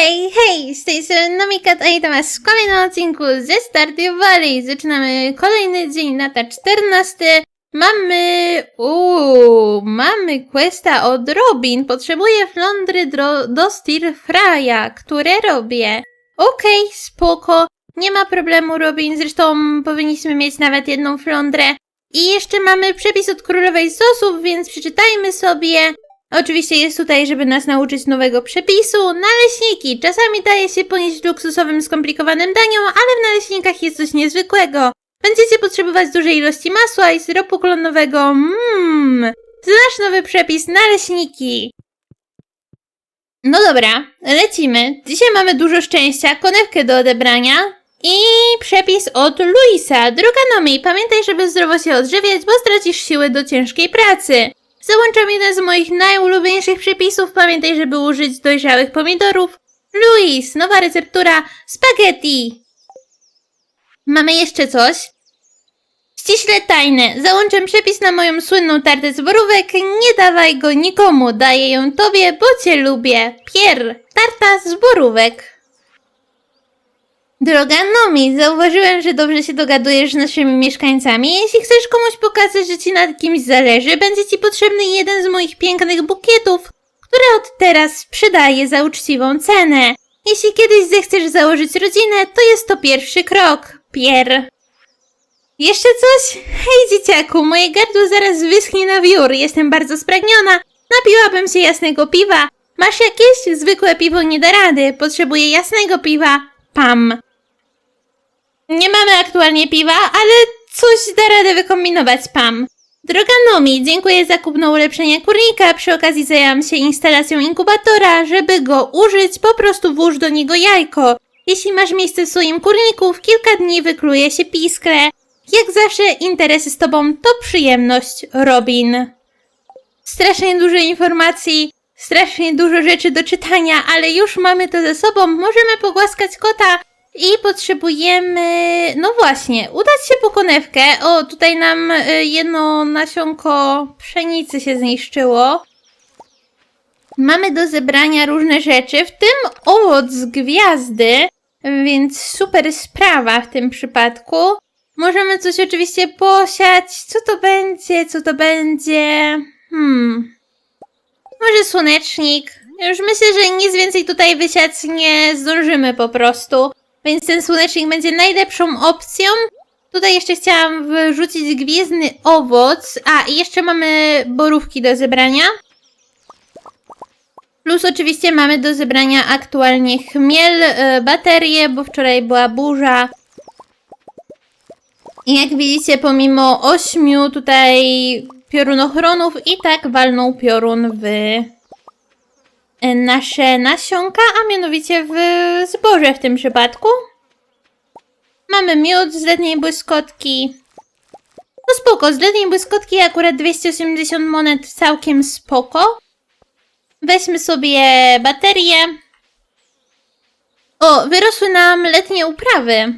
Hej, hej, z tej strony Nomikat, a witam was w kolejnym odcinku ze Stardew Valley. Zaczynamy kolejny dzień, lata 14. Mamy, uuu, mamy questa od Robin. Potrzebuję flądry do, do Stir Frya, które robię. Okej, spoko, nie ma problemu Robin, zresztą powinniśmy mieć nawet jedną flądrę. I jeszcze mamy przepis od królowej sosów, więc przeczytajmy sobie. Oczywiście jest tutaj, żeby nas nauczyć nowego przepisu. Naleśniki. Czasami daje się ponieść luksusowym, skomplikowanym daniom, ale w naleśnikach jest coś niezwykłego. Będziecie potrzebować dużej ilości masła i syropu klonowego. Mmm. Znasz nowy przepis naleśniki. No dobra, lecimy. Dzisiaj mamy dużo szczęścia, konewkę do odebrania i przepis od Luisa. Droga Nomi, pamiętaj, żeby zdrowo się odżywiać, bo stracisz siły do ciężkiej pracy. Załączam jeden z moich najulubieńszych przepisów. Pamiętaj, żeby użyć dojrzałych pomidorów. Luis, nowa receptura spaghetti. Mamy jeszcze coś. Ściśle tajne. Załączam przepis na moją słynną tartę z borówek. Nie dawaj go nikomu. Daję ją tobie, bo cię lubię. Pier, tarta z borówek. Droga Nomi, zauważyłem, że dobrze się dogadujesz z naszymi mieszkańcami. Jeśli chcesz komuś pokazać, że ci na kimś zależy, będzie ci potrzebny jeden z moich pięknych bukietów, które od teraz sprzedaję za uczciwą cenę. Jeśli kiedyś zechcesz założyć rodzinę, to jest to pierwszy krok. Pier. Jeszcze coś? Hej dzieciaku, moje gardło zaraz wyschnie na wiór. Jestem bardzo spragniona. Napiłabym się jasnego piwa. Masz jakieś? Zwykłe piwo nie da rady. Potrzebuję jasnego piwa. Pam. Nie mamy aktualnie piwa, ale coś da radę wykombinować, Pam. Droga Nomi, dziękuję za kupno ulepszenie kurnika. Przy okazji zajęłam się instalacją inkubatora. Żeby go użyć, po prostu włóż do niego jajko. Jeśli masz miejsce w swoim kurniku, w kilka dni wykluje się piskle. Jak zawsze, interesy z tobą to przyjemność, Robin. Strasznie dużo informacji, strasznie dużo rzeczy do czytania, ale już mamy to ze sobą. Możemy pogłaskać kota i potrzebujemy. No właśnie, udać się po konewkę. O, tutaj nam y, jedno nasionko pszenicy się zniszczyło. Mamy do zebrania różne rzeczy, w tym owoc z gwiazdy, więc super sprawa w tym przypadku. Możemy coś oczywiście posiać. Co to będzie? Co to będzie? Hmm. Może słonecznik. Już myślę, że nic więcej tutaj wysiać nie zdążymy po prostu. Więc ten słonecznik będzie najlepszą opcją. Tutaj jeszcze chciałam wrzucić gwiezdny owoc. A, i jeszcze mamy borówki do zebrania. Plus oczywiście mamy do zebrania aktualnie chmiel, e, baterie, bo wczoraj była burza. I jak widzicie, pomimo ośmiu tutaj piorunochronów, i tak walnął piorun w nasze nasionka, a mianowicie w zboże w tym przypadku. Mamy miód z letniej błyskotki. No spoko, z letniej błyskotki akurat 280 monet całkiem spoko. Weźmy sobie baterię. O, wyrosły nam letnie uprawy.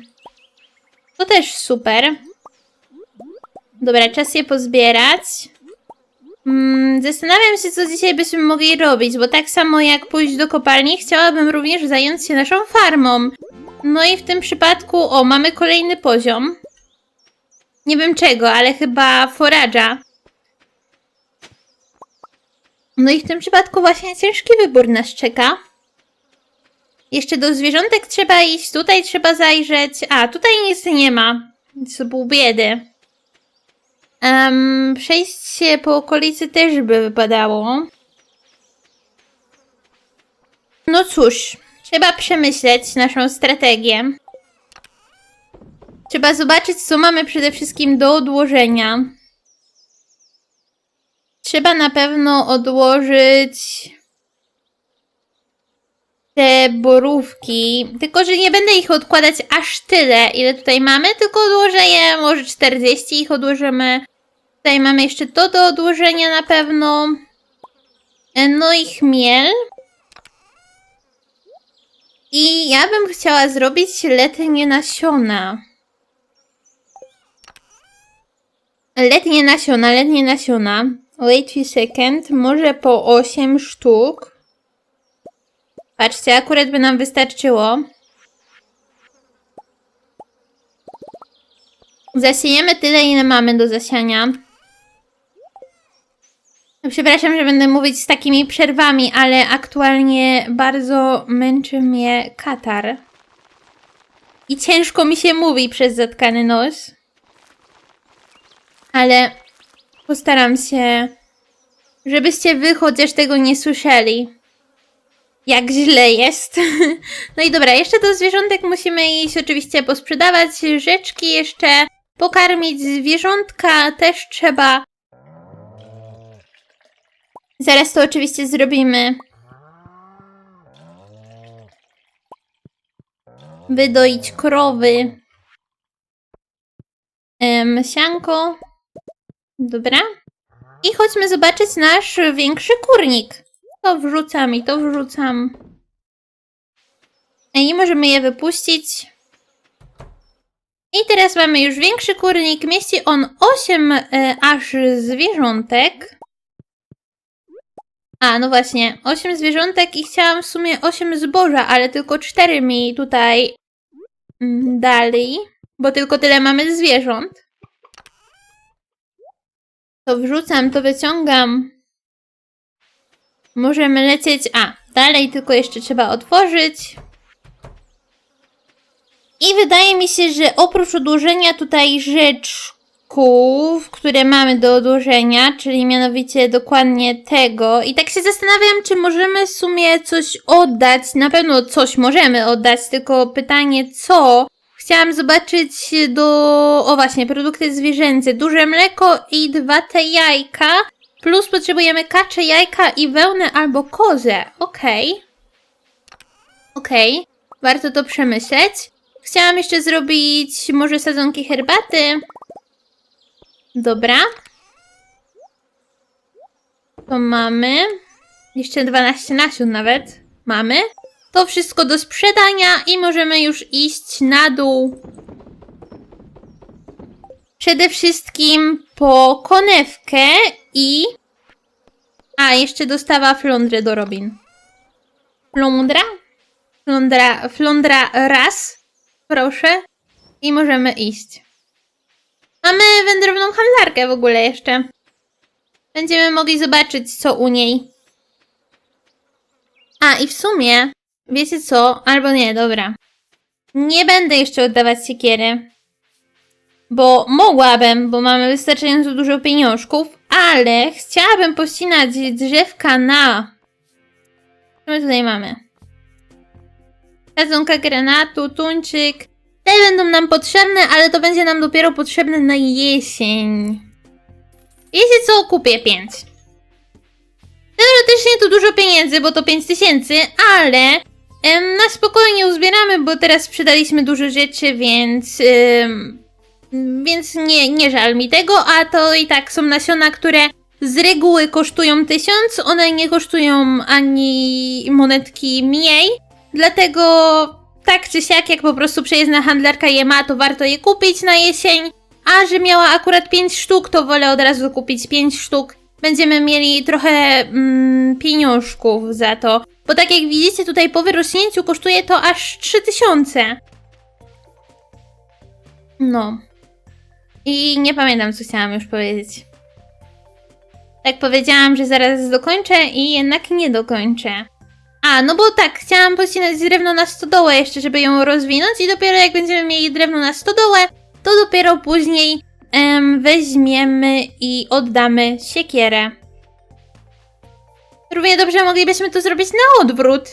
To też super. Dobra, czas je pozbierać. Mm, zastanawiam się, co dzisiaj byśmy mogli robić, bo tak samo jak pójść do kopalni, chciałabym również zająć się naszą farmą. No i w tym przypadku, o, mamy kolejny poziom. Nie wiem czego, ale chyba foraża. No i w tym przypadku właśnie ciężki wybór nas czeka. Jeszcze do zwierzątek trzeba iść, tutaj trzeba zajrzeć. A, tutaj nic nie ma. Co pół biedy. Um, przejść się po okolicy też by wypadało. No cóż, trzeba przemyśleć naszą strategię. Trzeba zobaczyć, co mamy przede wszystkim do odłożenia. Trzeba na pewno odłożyć te borówki. Tylko, że nie będę ich odkładać aż tyle, ile tutaj mamy, tylko odłożę je, może 40 ich odłożymy. Tutaj mamy jeszcze to do odłożenia na pewno. E, No i chmiel. I ja bym chciała zrobić letnie nasiona. Letnie nasiona, letnie nasiona. Wait a second, może po 8 sztuk. Patrzcie, akurat by nam wystarczyło. Zasiejemy tyle, ile mamy do zasiania. Przepraszam, że będę mówić z takimi przerwami, ale aktualnie bardzo męczy mnie katar. I ciężko mi się mówi przez zatkany nos. Ale postaram się, żebyście wy chociaż tego nie słyszeli. Jak źle jest. No i dobra, jeszcze do zwierzątek musimy iść oczywiście posprzedawać rzeczki jeszcze, pokarmić zwierzątka też trzeba. Zaraz to oczywiście zrobimy. Wydoić krowy. Em, sianko. Dobra. I chodźmy zobaczyć nasz większy kurnik. To wrzucam i to wrzucam. I możemy je wypuścić. I teraz mamy już większy kurnik. Mieści on 8 e, aż zwierzątek. A, no właśnie, 8 zwierzątek i chciałam w sumie 8 zboża, ale tylko 4 mi tutaj mm, dali, bo tylko tyle mamy zwierząt. To wrzucam, to wyciągam. Możemy lecieć. A, dalej tylko jeszcze trzeba otworzyć. I wydaje mi się, że oprócz odłożenia tutaj rzeczków, które mamy do odłożenia, czyli mianowicie dokładnie tego, i tak się zastanawiam, czy możemy w sumie coś oddać. Na pewno coś możemy oddać, tylko pytanie co. Chciałam zobaczyć do. O właśnie, produkty zwierzęce. Duże mleko i dwa te jajka. Plus potrzebujemy kacze, jajka i wełnę albo kozę. Okej. Okej. Warto to przemyśleć. Chciałam jeszcze zrobić może sadzonki herbaty. Dobra. To mamy. Jeszcze 12 nasion nawet. Mamy. To wszystko do sprzedania i możemy już iść na dół. Przede wszystkim po konewkę i... A, jeszcze dostawa flądry do Robin. Flądra? Flądra, flądra raz. Proszę. I możemy iść. Mamy wędrowną handlarkę w ogóle jeszcze. Będziemy mogli zobaczyć, co u niej. A, i w sumie, wiecie co? Albo nie, dobra. Nie będę jeszcze oddawać siekiery. Bo mogłabym, bo mamy wystarczająco dużo pieniążków, ale chciałabym pościnać drzewka na... Co my tutaj mamy? Sadzonka granatu, tuńczyk. Te będą nam potrzebne, ale to będzie nam dopiero potrzebne na jesień. Wiecie co? Kupię 5. Teoretycznie to dużo pieniędzy, bo to 5 tysięcy, ale em, na spokojnie uzbieramy, bo teraz sprzedaliśmy dużo rzeczy, więc em, więc nie, nie żal mi tego, a to i tak są nasiona, które z reguły kosztują 1000, one nie kosztują ani monetki mniej, dlatego tak czy siak, jak po prostu przejezdna handlarka je ma, to warto je kupić na jesień, a że miała akurat 5 sztuk, to wolę od razu kupić 5 sztuk. Będziemy mieli trochę mm, pieniążków za to, bo tak jak widzicie tutaj po wyrośnięciu kosztuje to aż 3000. No. I nie pamiętam, co chciałam już powiedzieć. Tak powiedziałam, że zaraz dokończę i jednak nie dokończę. A, no bo tak, chciałam pościnać drewno na stodołę jeszcze, żeby ją rozwinąć i dopiero jak będziemy mieli drewno na stodołę, to dopiero później em, weźmiemy i oddamy siekierę. Równie dobrze moglibyśmy to zrobić na odwrót.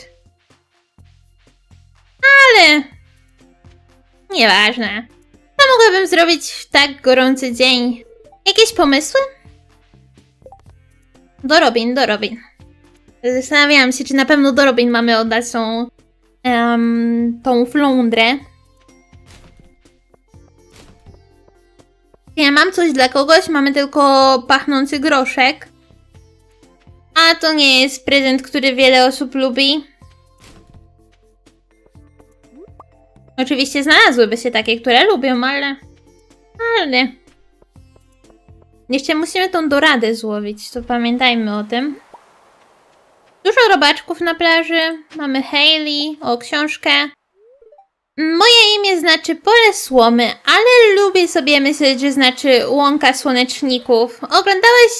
Ale... Nieważne. Co mogłabym zrobić w tak gorący dzień? Jakieś pomysły? Do Robin, do Robin. Zastanawiałam się, czy na pewno do Robin mamy oddać tą, em, tą flądrę. Ja mam coś dla kogoś, mamy tylko pachnący groszek. A to nie jest prezent, który wiele osób lubi. Oczywiście znalazłyby się takie, które lubią, ale... Ale... Jeszcze musimy tą doradę złowić, to pamiętajmy o tym. Dużo robaczków na plaży. Mamy Hailey, o książkę. Moje imię znaczy pole słomy, ale lubię sobie myśleć, że znaczy łąka słoneczników. Oglądałeś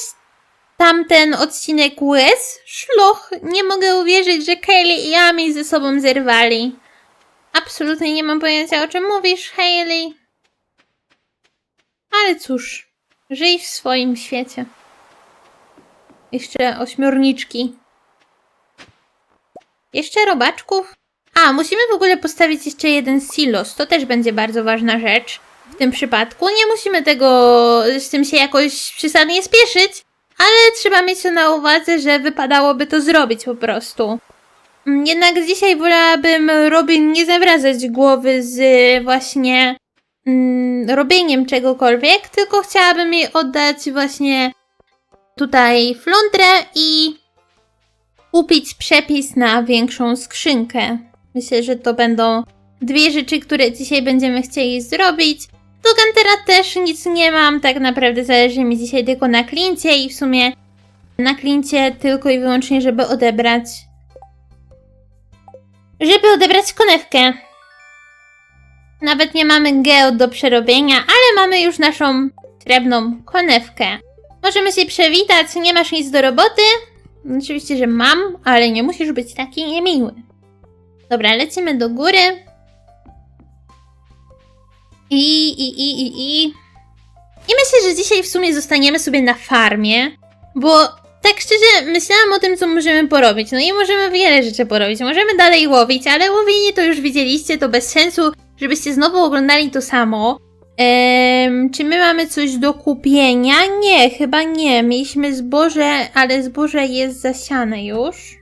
tamten odcinek łez? Szloch, nie mogę uwierzyć, że Kaylee i Amy ze sobą zerwali. Absolutnie nie mam pojęcia o czym mówisz, Hailey. Ale cóż, żyj w swoim świecie. Jeszcze ośmiorniczki. Jeszcze robaczków? A, musimy w ogóle postawić jeszcze jeden silos. To też będzie bardzo ważna rzecz w tym przypadku. Nie musimy tego z tym się jakoś przesadnie spieszyć, ale trzeba mieć to na uwadze, że wypadałoby to zrobić po prostu. Mm, Jednak dzisiaj wolałabym Robin nie zawracać głowy z właśnie mm, robieniem czegokolwiek, tylko chciałabym jej oddać właśnie tutaj flądrę i kupić przepis na większą skrzynkę. Myślę, że to będą dwie rzeczy, które dzisiaj będziemy chcieli zrobić. Do Gantera też nic nie mam, tak naprawdę zależy mi dzisiaj tylko na klincie i w sumie na klincie tylko i wyłącznie, żeby odebrać żeby odebrać konewkę. Nawet nie mamy geo do przerobienia, ale mamy już naszą srebrną konewkę. Możemy się przewitać, nie masz nic do roboty? Oczywiście, że mam, ale nie musisz być taki niemiły. Dobra, lecimy do góry. I, i, i, i, i. I myślę, że dzisiaj w sumie zostaniemy sobie na farmie, bo tak szczerze myślałam o tym, co możemy porobić. No i możemy wiele rzeczy porobić. Możemy dalej łowić, ale łowienie to już widzieliście, to bez sensu, żebyście znowu oglądali to samo. Em, czy my mamy coś do kupienia? Nie, chyba nie. Mieliśmy zboże, ale zboże jest zasiane już.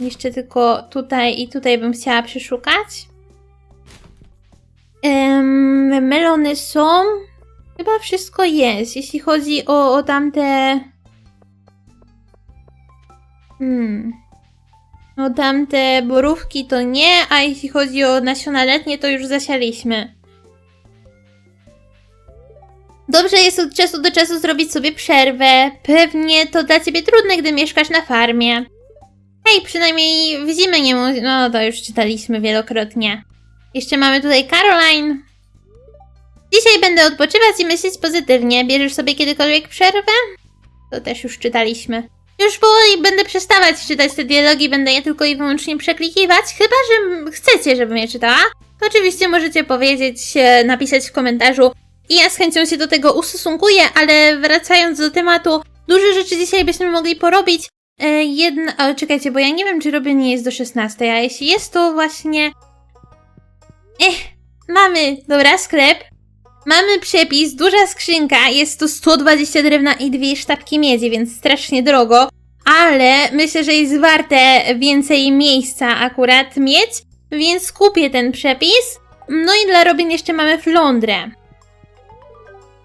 Jeszcze tylko tutaj i tutaj bym chciała przeszukać. Em, melony są. Chyba wszystko jest, jeśli chodzi o, o tamte. Hmm. O tamte borówki to nie, a jeśli chodzi o nasiona letnie, to już zasialiśmy. Dobrze jest od czasu do czasu zrobić sobie przerwę. Pewnie to dla ciebie trudne, gdy mieszkasz na farmie. Hej, przynajmniej w zimę nie mu... No, to już czytaliśmy wielokrotnie. Jeszcze mamy tutaj Caroline. Dzisiaj będę odpoczywać i myśleć pozytywnie. Bierzesz sobie kiedykolwiek przerwę? To też już czytaliśmy. Już powoli będę przestawać czytać te dialogi, będę je tylko i wyłącznie przeklikiwać, chyba że chcecie, żebym je czytała. To oczywiście możecie powiedzieć, e, napisać w komentarzu i ja z chęcią się do tego ustosunkuję, ale wracając do tematu, duże rzeczy dzisiaj byśmy mogli porobić. E, jedna, ale czekajcie, bo ja nie wiem, czy robię nie jest do 16, a jeśli jest, to właśnie... Ech, mamy, dobra, sklep. Mamy przepis, duża skrzynka, jest tu 120 drewna i dwie sztabki miedzi, więc strasznie drogo, ale myślę, że jest warte więcej miejsca akurat mieć, więc kupię ten przepis. No i dla Robin jeszcze mamy flądrę.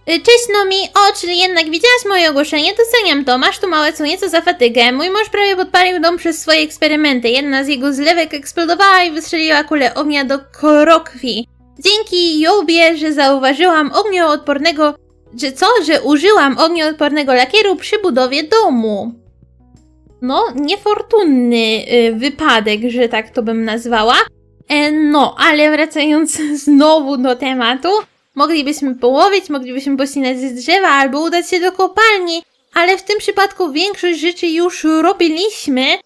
Y, Cześć Nomi, o, czyli jednak widziałaś moje ogłoszenie, doceniam to, masz tu małe co nieco za fatygę. Mój mąż prawie podpalił dom przez swoje eksperymenty, jedna z jego zlewek eksplodowała i wystrzeliła kulę ognia do krokwi. Dzięki Jobie, że zauważyłam ognioodpornego, że co, że użyłam ognioodpornego lakieru przy budowie domu. No, niefortunny y, wypadek, że tak to bym nazwała. E, no, ale wracając znowu do tematu, moglibyśmy połowić, moglibyśmy pościnać z drzewa albo udać się do kopalni, ale w tym przypadku większość rzeczy już robiliśmy,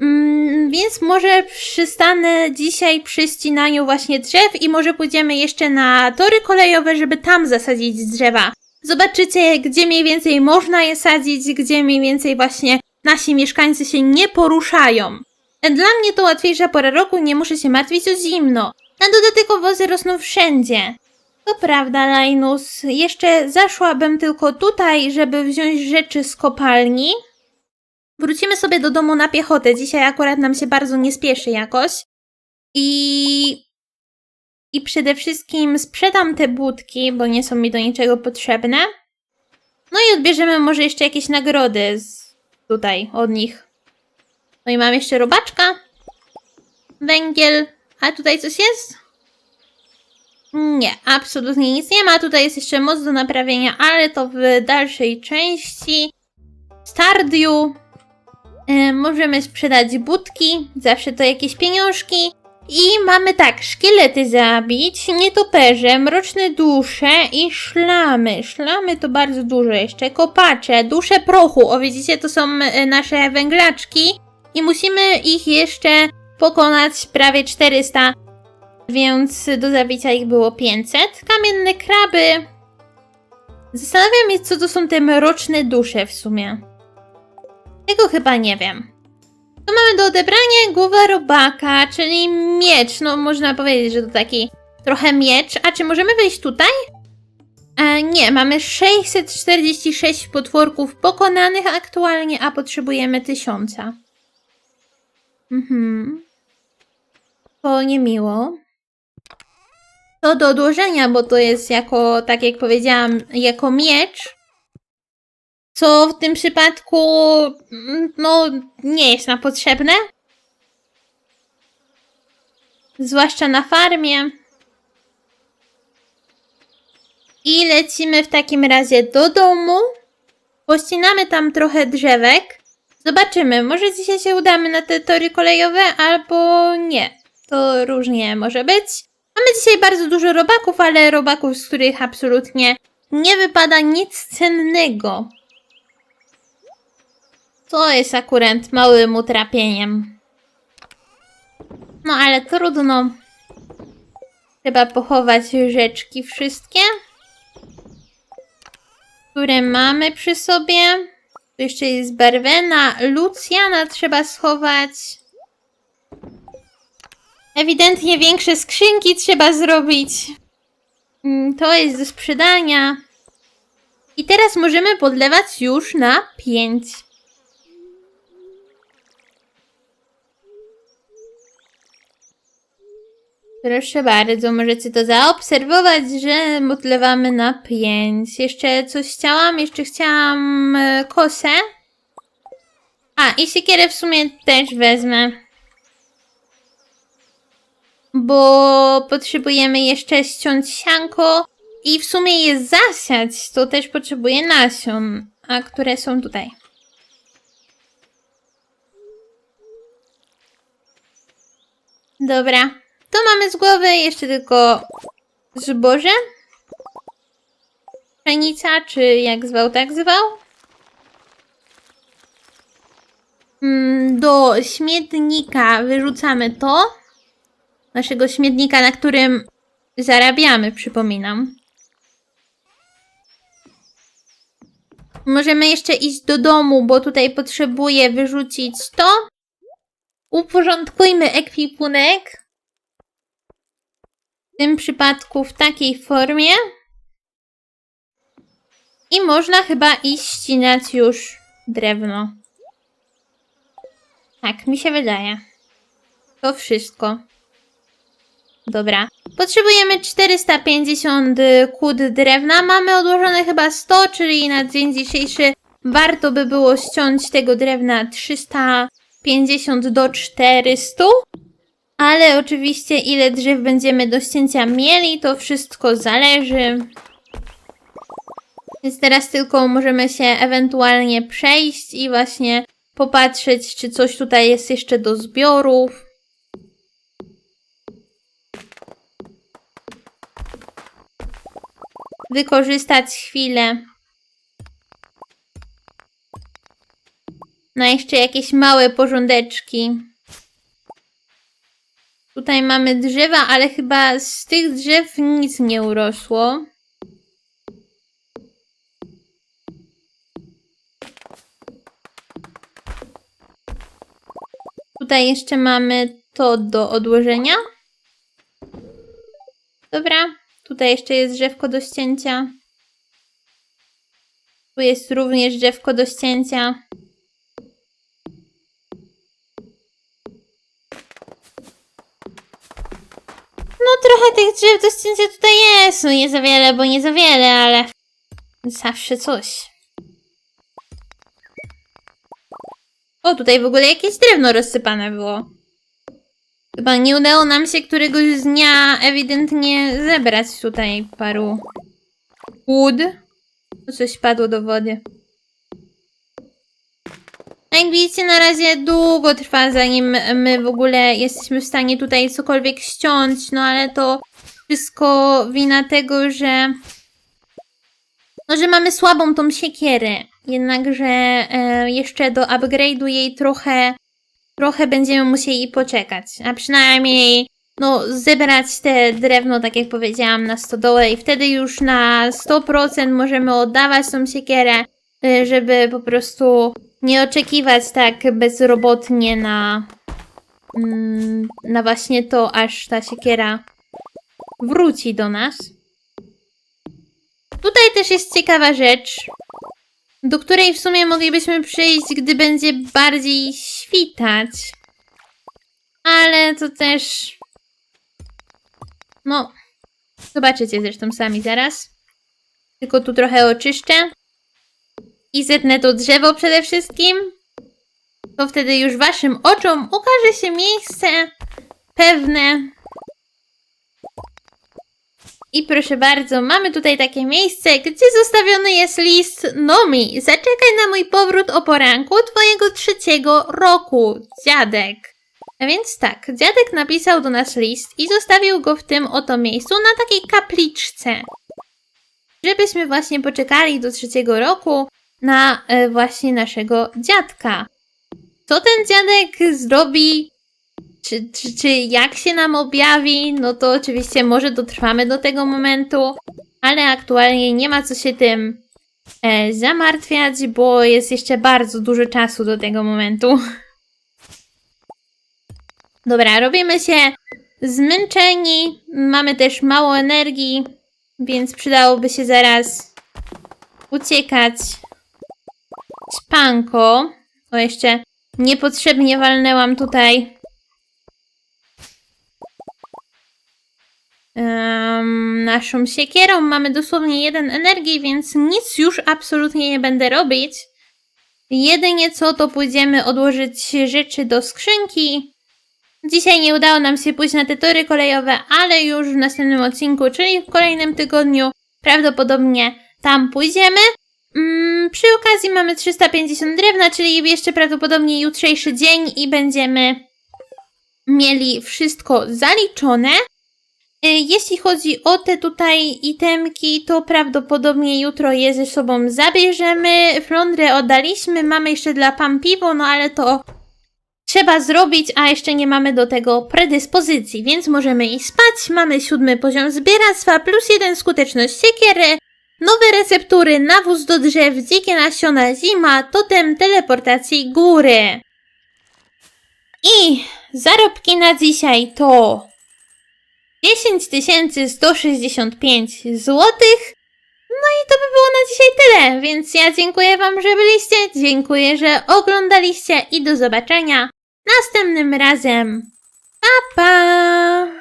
Mm, więc może przystanę dzisiaj przy ścinaniu właśnie drzew i może pójdziemy jeszcze na tory kolejowe, żeby tam zasadzić drzewa. Zobaczycie, gdzie mniej więcej można je sadzić, gdzie mniej więcej właśnie nasi mieszkańcy się nie poruszają. Dla mnie to łatwiejsza pora roku, nie muszę się martwić o zimno. Na dodatek owoce rosną wszędzie. To prawda, Linus. Jeszcze zaszłabym tylko tutaj, żeby wziąć rzeczy z kopalni, Wrócimy sobie do domu na piechotę. Dzisiaj akurat nam się bardzo nie spieszy jakoś. I. I przede wszystkim sprzedam te budki, bo nie są mi do niczego potrzebne. No i odbierzemy może jeszcze jakieś nagrody z tutaj od nich. No i mam jeszcze robaczka. Węgiel. A tutaj coś jest? Nie, absolutnie nic nie ma. Tutaj jest jeszcze moc do naprawienia, ale to w dalszej części. Stardew. E, możemy sprzedać budki, zawsze to jakieś pieniążki. I mamy tak, szkielety zabić, nietoperze, mroczne dusze i szlamy. Szlamy to bardzo dużo jeszcze. Kopacze, dusze prochu. O widzicie, to są e, nasze węglaczki. I musimy ich jeszcze pokonać prawie 400. Więc do zabicia ich było 500. Kamienne kraby. Zastanawiam się, co to są te mroczne dusze w sumie. Tego chyba nie wiem. To mamy do odebrania głowa robaka, czyli miecz. No, można powiedzieć, że to taki trochę miecz. A czy możemy wejść tutaj? E, nie, mamy 646 potworków pokonanych aktualnie, a potrzebujemy 1000. Mhm. To niemiło. To do odłożenia, bo to jest jako, tak jak powiedziałam, jako miecz. Co w tym przypadku, mm, no, nie jest nam potrzebne. Zwłaszcza na farmie. I lecimy w takim razie do domu. Pościnamy tam trochę drzewek. Zobaczymy, może dzisiaj się udamy na te tory kolejowe, albo nie. To różnie może być. Mamy dzisiaj bardzo dużo robaków, ale robaków, z których absolutnie nie wypada nic cennego. To jest akurat małym utrapieniem. No ale trudno. Trzeba pochować rzeczki wszystkie, które mamy przy sobie. Tu jeszcze jest Barwena, Lucjana trzeba schować. Ewidentnie większe skrzynki trzeba zrobić. Mm, To jest do sprzedania. I teraz możemy podlewać już na 5. Proszę bardzo, możecie to zaobserwować, że modlewamy na 5. Jeszcze coś chciałam? Jeszcze chciałam e, kosę. A, i siekierę w sumie też wezmę. Bo potrzebujemy jeszcze ściąć sianko i w sumie je zasiać, to też potrzebuję nasion, a które są tutaj. Dobra, to mamy z głowy jeszcze tylko zboże. Pszenica, czy jak zwał, tak zwał. Mm, Do śmietnika wyrzucamy to. Naszego śmietnika, na którym zarabiamy, przypominam. Możemy jeszcze iść do domu, bo tutaj potrzebuję wyrzucić to. Uporządkujmy ekwipunek. W tym przypadku w takiej formie. I można chyba iść ścinać już drewno. Tak, mi się wydaje. To wszystko. Dobra. Potrzebujemy 450 kud drewna. Mamy odłożone chyba 100, czyli na dzień dzisiejszy warto by było ściąć tego drewna 350 do 400. Ale oczywiście ile drzew będziemy do ścięcia mieli, to wszystko zależy. Więc teraz tylko możemy się ewentualnie przejść i właśnie popatrzeć, czy coś tutaj jest jeszcze do zbiorów. Wykorzystać chwilę. Na jeszcze jakieś małe porządeczki. Tutaj mamy drzewa, ale chyba z tych drzew nic nie urosło. Tutaj jeszcze mamy to do odłożenia. Dobra, tutaj jeszcze jest drzewko do ścięcia. Tu jest również drzewko do ścięcia. No trochę tych drzew do ścięcia tutaj jest. No nie za wiele, bo nie za wiele, ale zawsze coś. O, tutaj w ogóle jakieś drewno rozsypane było. Chyba nie udało nam się któregoś dnia ewidentnie zebrać tutaj paru łód. To coś padło do wody. A jak widzicie, na razie długo trwa, zanim my w ogóle jesteśmy w stanie tutaj cokolwiek ściąć, no ale to wszystko wina tego, że no, że mamy słabą tą siekierę. Jednakże e, jeszcze do upgrade'u jej trochę, trochę będziemy musieli poczekać. A przynajmniej no, zebrać te drewno, tak jak powiedziałam, na stodołę i wtedy już na 100% możemy oddawać tą siekierę, e, żeby po prostu nie oczekiwać tak bezrobotnie na, mm, na właśnie to, aż ta siekiera wróci do nas. Tutaj też jest ciekawa rzecz, do której w sumie moglibyśmy przyjść, gdy będzie bardziej świtać. Ale to też. No. Zobaczycie zresztą sami zaraz. Tylko tu trochę oczyszczę. I zetnę to drzewo przede wszystkim. To wtedy już waszym oczom ukaże się miejsce pewne, i proszę bardzo, mamy tutaj takie miejsce, gdzie zostawiony jest list Nomi. Zaczekaj na mój powrót o poranku twojego trzeciego roku, dziadek. A więc tak, dziadek napisał do nas list i zostawił go w tym oto miejscu na takiej kapliczce. Żebyśmy właśnie poczekali do trzeciego roku na e, właśnie naszego dziadka. Co ten dziadek zrobi czy, czy, czy jak się nam objawi, no to oczywiście może dotrwamy do tego momentu, ale aktualnie nie ma co się tym e, zamartwiać, bo jest jeszcze bardzo dużo czasu do tego momentu. Dobra, robimy się zmęczeni, mamy też mało energii, więc przydałoby się zaraz uciekać spanko. O, jeszcze niepotrzebnie walnęłam tutaj em, naszą siekierą. Mamy dosłownie jeden energii, więc nic już absolutnie nie będę robić. Jedynie co, to pójdziemy odłożyć rzeczy do skrzynki. Dzisiaj nie udało nam się pójść na te tory kolejowe, ale już w następnym odcinku, czyli w kolejnym tygodniu, prawdopodobnie tam pójdziemy. Mm, przy okazji mamy 350 drewna, czyli jeszcze prawdopodobnie jutrzejszy dzień i będziemy mieli wszystko zaliczone. Y, Jeśli chodzi o te tutaj itemki, to prawdopodobnie jutro je ze sobą zabierzemy. Flądrę oddaliśmy, mamy jeszcze dla Pam piwo, no ale to trzeba zrobić, a jeszcze nie mamy do tego predyspozycji, więc możemy iść spać. Mamy siódmy poziom zbieractwa, plus jeden skuteczność siekiery, nowe receptury, nawóz do drzew, dzikie nasiona, zima, totem teleportacji góry. I zarobki na dzisiaj to 10 165 zł. No i to by było na dzisiaj tyle, więc ja dziękuję Wam, że byliście, dziękuję, że oglądaliście i do zobaczenia następnym razem. Pa, pa!